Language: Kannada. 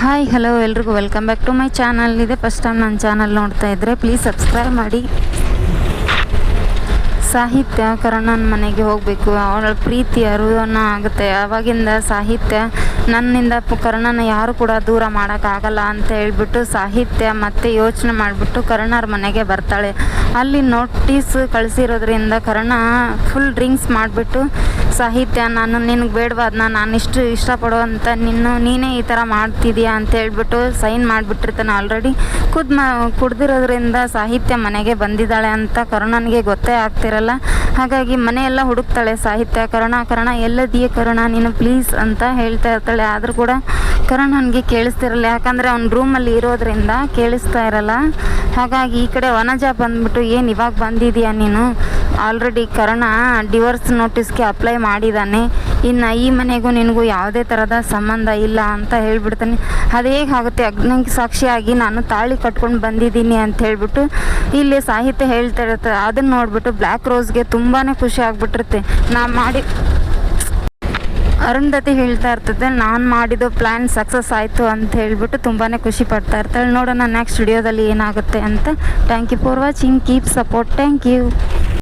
ಹಾಯ್ ಹಲೋ ಎಲ್ರಿಗೂ. Welcome back to my channel ಇದೆ ಫಸ್ಟ್ ಟೈಮ್ ನನ್ನ ಚಾನಲ್ ನೋಡ್ತಾ ಇದ್ದರೆ ಪ್ಲೀಸ್ ಸಬ್ಸ್ಕ್ರೈಬ್ ಮಾಡಿ. ಸಾಹಿತ್ಯ, ಕರ್ಣನ ಮನೆಗೆ ಹೋಗಬೇಕು. ಅವಳ ಪ್ರೀತಿ ಅರಿವನ್ನ ಆಗುತ್ತೆ. ಆವಾಗಿಂದ ಸಾಹಿತ್ಯ ನನ್ನಿಂದ ಕರ್ಣನ ಯಾರು ಕೂಡ ದೂರ ಮಾಡೋಕ್ಕಾಗಲ್ಲ ಅಂತ ಹೇಳ್ಬಿಟ್ಟು ಸಾಹಿತ್ಯ ಮತ್ತೆ ಯೋಚನೆ ಮಾಡಿಬಿಟ್ಟು ಕರ್ಣರ ಮನೆಗೆ ಬರ್ತಾಳೆ. ಅಲ್ಲಿ ನೋಟಿಸ್ ಕಳಿಸಿರೋದ್ರಿಂದ ಕರ್ಣ ಫುಲ್ ಡ್ರಿಂಕ್ಸ್ ಮಾಡಿಬಿಟ್ಟು ಸಾಹಿತ್ಯ ನಾನು ನಿನಗೆ ಬೇಡವಾದ ನಾನು ಇಷ್ಟು ಇಷ್ಟಪಡುವಂಥ ನಿನ್ನ, ನೀನೇ ಈ ಥರ ಮಾಡ್ತಿದ್ಯಾ ಅಂತ ಹೇಳ್ಬಿಟ್ಟು ಸೈನ್ ಮಾಡಿಬಿಟ್ಟಿರ್ತಾನೆ ಆಲ್ರೆಡಿ ಕುದ್ ಮಾ, ಕುಡ್ದಿರೋದ್ರಿಂದ ಸಾಹಿತ್ಯ ಮನೆಗೆ ಬಂದಿದ್ದಾಳೆ ಅಂತ ಕರುಣನಿಗೆ ಗೊತ್ತೇ ಆಗ್ತಿರಲ್ಲ. ಹಾಗಾಗಿ ಮನೆಯೆಲ್ಲ ಹುಡುಕ್ತಾಳೆ ಸಾಹಿತ್ಯ, ಕರುಣ ಕರುಣ, ಎಲ್ಲದಿಯ ಕರುಣ, ನೀನು ಪ್ಲೀಸ್ ಅಂತ ಹೇಳ್ತಾ ಇರ್ತಾಳೆ. ಆದರೂ ಕೂಡ ಕರುಣ ನನಗೆ ಕೇಳಿಸ್ತಿರಲ್ಲ, ಯಾಕಂದರೆ ಅವ್ನ ರೂಮಲ್ಲಿ ಇರೋದ್ರಿಂದ ಕೇಳಿಸ್ತಾ ಇರಲ್ಲ. ಹಾಗಾಗಿ ಈ ಕಡೆ ವನಜ ಬಂದ್ಬಿಟ್ಟು, ಏನು ಇವಾಗ ಬಂದಿದೀಯಾ ನೀನು? ಆಲ್ರೆಡಿ ಕರ್ಣ ಡಿವೋರ್ಸ್ ನೋಟಿಸ್ಗೆ ಅಪ್ಲೈ ಮಾಡಿದ್ದಾನೆ. ಇನ್ನು ಈ ಮನೆಗೂ ನಿನಗೂ ಯಾವುದೇ ಥರದ ಸಂಬಂಧ ಇಲ್ಲ ಅಂತ ಹೇಳಿಬಿಡ್ತಾನೆ. ಅದು ಹೇಗೆ ಆಗುತ್ತೆ ಅಗ್ನಿ ಸಾಕ್ಷಿಯಾಗಿ ನಾನು ತಾಳಿ ಕಟ್ಕೊಂಡು ಬಂದಿದ್ದೀನಿ ಅಂತ ಹೇಳಿಬಿಟ್ಟು ಇಲ್ಲಿ ಸಾಹಿತ್ಯ ಹೇಳ್ತಾ ಇರುತ್ತೆ. ಅದನ್ನು ನೋಡಿಬಿಟ್ಟು ಬ್ಲ್ಯಾಕ್ ರೋಸ್ಗೆ ತುಂಬಾ ಖುಷಿ ಆಗಿಬಿಟ್ಟಿರುತ್ತೆ. ನಾ ಮಾಡಿ ಅರುಂಧತಿ ಹೇಳ್ತಾ ಇರ್ತದೆ, ನಾನು ಮಾಡಿದ ಪ್ಲ್ಯಾನ್ ಸಕ್ಸಸ್ ಆಯಿತು ಅಂತ ಹೇಳಿಬಿಟ್ಟು ತುಂಬಾ ಖುಷಿ ಪಡ್ತಾ ಇರ್ತಾಳೆ. ನೋಡೋಣ ನೆಕ್ಸ್ಟ್ ವಿಡಿಯೋದಲ್ಲಿ ಏನಾಗುತ್ತೆ ಅಂತ. Thank you for watching keep support thank you